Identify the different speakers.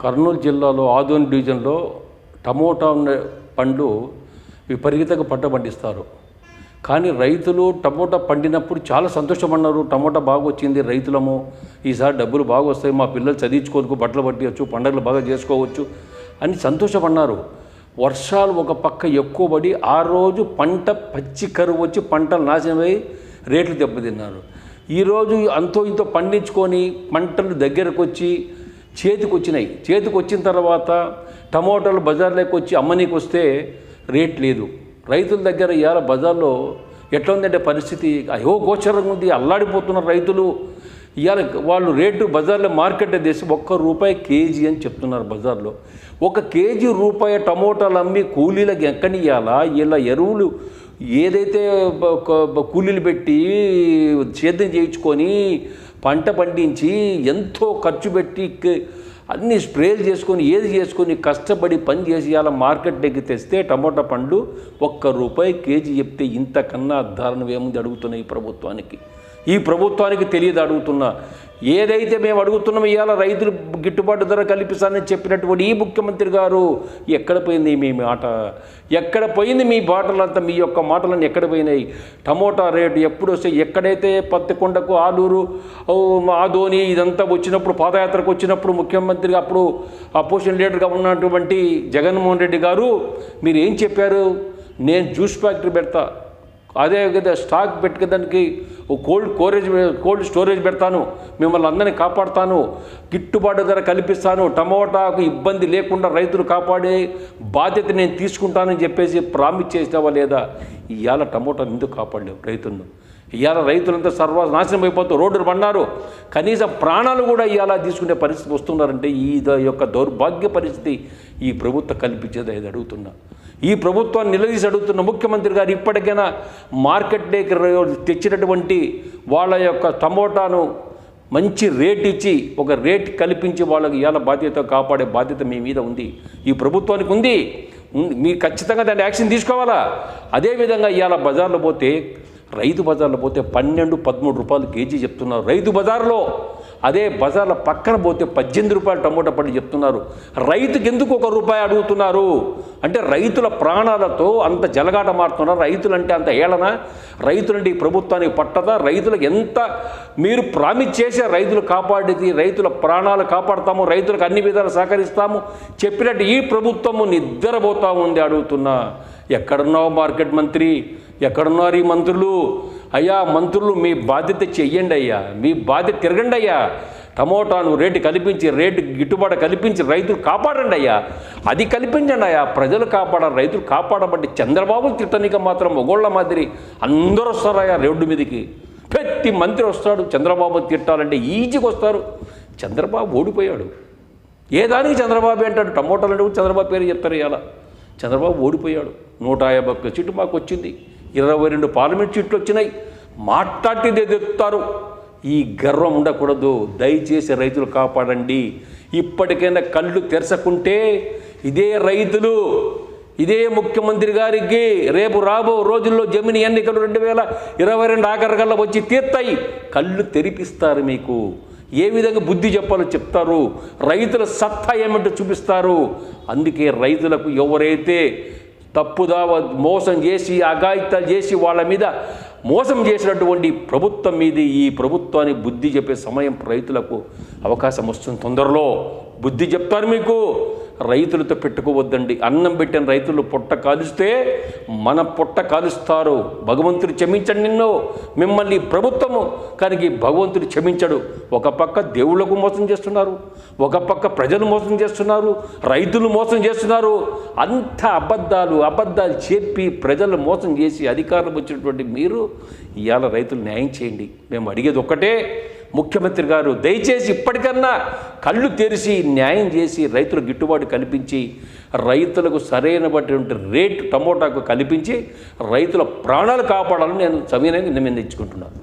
Speaker 1: కర్నూలు జిల్లాలో ఆదోని డివిజన్లో టమోటా పండ్లు విపరీతంగా పంట పండిస్తారు. కానీ రైతులు టమోటా పండినప్పుడు చాలా సంతోషపడినారు. టమోటా బాగా వచ్చింది రైతులము ఈసారి డబ్బులు బాగా వస్తాయి మా పిల్లలు చదివించుకోవచ్చు బట్టలు పట్టివచ్చు పండుగలు బాగా చేసుకోవచ్చు అని సంతోషపడినారు. వర్షాలు ఒక పక్క ఎక్కువ పడి ఆ రోజు పంట పచ్చి కరువు వచ్చి పంటలు నాశనమై రేట్లు దెబ్బతిన్నారు. ఈరోజు అంతో ఇంతో పండించుకొని పంటలు దగ్గరకు వచ్చి చేతికి వచ్చినాయి చేతికి వచ్చిన తర్వాత టమోటాలు బజార్లోకి వచ్చి అమ్మనీకి వస్తే రేట్ లేదు. రైతుల దగ్గర ఇవాళ బజార్లో ఎట్లా ఉందంటే పరిస్థితి అయో గోచరంగా ఉంది అల్లాడిపోతున్నారు రైతులు. ఇవాళ వాళ్ళు రేటు బజార్లో మార్కెట్ తీసి ఒక్క రూపాయి కేజీ అని చెప్తున్నారు బజార్లో. ఒక కేజీ రూపాయి టమోటాలు అమ్మి కూలీలకు ఎక్కడియాలా ఇలా ఎరువులు ఏదైతే కూలీలు పెట్టి సేద్యం చేయించుకొని పంట పండించి ఎంతో ఖర్చు పెట్టి అన్నీ అన్ని స్ప్రేలు చేసుకొని ఏది చేసుకొని కష్టపడి పని చేసి అలా మార్కెట్ దగ్గర తెస్తే టమోటా పండ్లు ఒక్క రూపాయి కేజీ చెప్తే ఇంతకన్నా దారుణం ఏముంది అడుగుతున్నాయి ఈ ప్రభుత్వానికి. ఈ ప్రభుత్వానికి తెలియదు అడుగుతున్నా ఏదైతే మేము అడుగుతున్నాం ఇవాళ రైతులు గిట్టుబాటు ధర కల్పిస్తానని చెప్పినటువంటి ఈ ముఖ్యమంత్రి గారు ఎక్కడ పోయింది మీ మాట? ఎక్కడ పోయింది మీ బాటలంతా మీ యొక్క మాటలన్నీ ఎక్కడ పోయినాయి? టమోటా రేటు ఎప్పుడు వస్తే ఎక్కడైతే పత్తికొండకు ఆలూరు ఓ, ఆదోని ఇదంతా వచ్చినప్పుడు పాదయాత్రకు వచ్చినప్పుడు ముఖ్యమంత్రిగా అప్పుడు అపోజిషన్ లీడర్గా ఉన్నటువంటి జగన్మోహన్ రెడ్డి గారు మీరు ఏం చెప్పారు? నేను జ్యూస్ ఫ్యాక్టరీ పెడతా. అదే కదా స్టాక్ పెట్టుకోదానికి కోల్డ్ స్టోరేజ్ కోల్డ్ స్టోరేజ్ పెడతాను మిమ్మల్ని అందరినీ కాపాడుతాను గిట్టుబాటు ధర కల్పిస్తాను టమోటాకు ఇబ్బంది లేకుండా రైతులు కాపాడే బాధ్యత నేను తీసుకుంటానని చెప్పేసి ప్రామిస్ చేసినావా లేదా? ఇవాళ టమోటాను ఎందుకు కాపాడలేవు రైతులను? ఇవాళ రైతులంతా సర్వనాశనం అయిపోతూ రోడ్డు పడినారు కనీసం ప్రాణాలు కూడా ఇవాళ తీసుకునే పరిస్థితి వస్తున్నారంటే ఈ యొక్క దౌర్భాగ్య పరిస్థితి ఈ ప్రభుత్వం కల్పించేది అది అడుగుతున్నా. ఈ ప్రభుత్వాన్ని నిలదీసి అడుగుతున్న ముఖ్యమంత్రి గారు ఇప్పటికైనా మార్కెట్ డేకి తెచ్చినటువంటి వాళ్ళ యొక్క టమోటాను మంచి రేట్ ఇచ్చి ఒక రేట్ కల్పించి వాళ్ళకి ఇవాళ బాధ్యత కాపాడే బాధ్యత మీ మీద ఉంది. ఈ ప్రభుత్వానికి ఉంది. మీరు ఖచ్చితంగా దాన్ని యాక్షన్ తీసుకోవాలా? అదేవిధంగా ఇవాళ బజార్లో పోతే రైతు బజార్లో పోతే పన్నెండు పదమూడు రూపాయలు కేజీ చెప్తున్నారు. రైతు బజార్లో అదే బజార్ల పక్కన పోతే పద్దెనిమిది రూపాయలు టమోటా పండు చెప్తున్నారు. రైతుకి ఎందుకు ఒక రూపాయి అడుగుతున్నారు? అంటే రైతుల ప్రాణాలతో అంత జలగాట మారుతున్నారు. రైతులంటే అంత ఏళన? రైతులంటే ఈ ప్రభుత్వానికి పట్టదా? రైతులకు ఎంత మీరు ప్రామిస్ చేసే రైతులు కాపాడేది రైతుల ప్రాణాలు కాపాడతాము రైతులకు అన్ని విధాలు సహకరిస్తాము. చెప్పినట్టు ఈ ప్రభుత్వము నిద్రపోతా ఉంది అడుగుతున్నా. ఎక్కడున్నావు మార్కెట్ మంత్రి? ఎక్కడున్నారు ఈ మంత్రులు? అయ్యా మంత్రులు మీ బాధ్యత చెయ్యండి అయ్యా. మీ బాధ్యత తిరగండి అయ్యా. టమోటాను రేటు కల్పించి రేటు గిట్టుబాటు కల్పించి రైతులు కాపాడండి అయ్యా. అది కల్పించండి అయ్యా. ప్రజలు కాపాడాలి రైతులు కాపాడబట్టి చంద్రబాబు తిట్టనిక మాత్రం ఒగోళ్ళ మాదిరి అందరూ వస్తారయ్యా రోడ్డు మీదకి. ప్రతి మంత్రి వస్తాడు చంద్రబాబు తిట్టాలంటే ఈజీగా వస్తారు. చంద్రబాబు ఓడిపోయాడు. ఏ దానికి చంద్రబాబు అంటాడు? టమోటాలు అంటే చంద్రబాబు పేరు చెప్తారు ఇలా చంద్రబాబు ఓడిపోయాడు. నూట యాభై సీటు మాకు వచ్చింది. ఇరవై రెండు పార్లమెంట్ సీట్లు వచ్చినాయి. మాట్లాడితే చెప్తారు ఈ గర్వం ఉండకూడదు. దయచేసి రైతులు కాపాడండి. ఇప్పటికైనా కళ్ళు తెరచకుంటే ఇదే రైతులు ఇదే ముఖ్యమంత్రి గారికి రేపు రాబో రోజుల్లో జమిని ఎన్నికలు రెండు వేల ఇరవై రెండు ఆఖరికల్లా వచ్చి తీర్తాయి. కళ్ళు తెరిపిస్తారు మీకు. ఏ విధంగా బుద్ధి చెప్పాలో చెప్తారు. రైతుల సత్తా ఏమిటో చూపిస్తారు. అందుకే రైతులకు ఎవరైతే తప్పుదా మోసం చేసి అఘాయిత్యాలు చేసి వాళ్ళ మీద మోసం చేసినటువంటి ప్రభుత్వం మీద. ఈ ప్రభుత్వాన్ని బుద్ధి చెప్పే సమయం రైతులకు అవకాశం వస్తుంది తొందరలో. బుద్ధి చెప్తారు మీకు. రైతులతో పెట్టుకోవద్దండి. అన్నం పెట్టిన రైతులు పొట్ట కాలుస్తే మన పొట్ట కాలుస్తారు. భగవంతుడు క్షమించండి నిన్ను. మిమ్మల్ని ప్రభుత్వము కానీ భగవంతుడు క్షమించడు. ఒక పక్క దేవుళ్ళకు మోసం చేస్తున్నారు. ఒక పక్క ప్రజలు మోసం చేస్తున్నారు. రైతులు మోసం చేస్తున్నారు. అంత అబద్ధాలు అబద్ధాలు చెప్పి ప్రజలు మోసం చేసి అధికారం వచ్చినటువంటి మీరు ఇవాళ రైతులు న్యాయం చేయండి. మేము అడిగేది ఒక్కటే ముఖ్యమంత్రి గారు దయచేసి ఇప్పటికన్నా కళ్ళు తెరిచి న్యాయం చేసి రైతులు గిట్టుబాటు కల్పించి రైతులకు సరైనటువంటి రేటు టమోటాకు కల్పించి రైతుల ప్రాణాలు కాపాడాలని నేను సమయాన్ని నిర్ణయించుకుంటున్నాను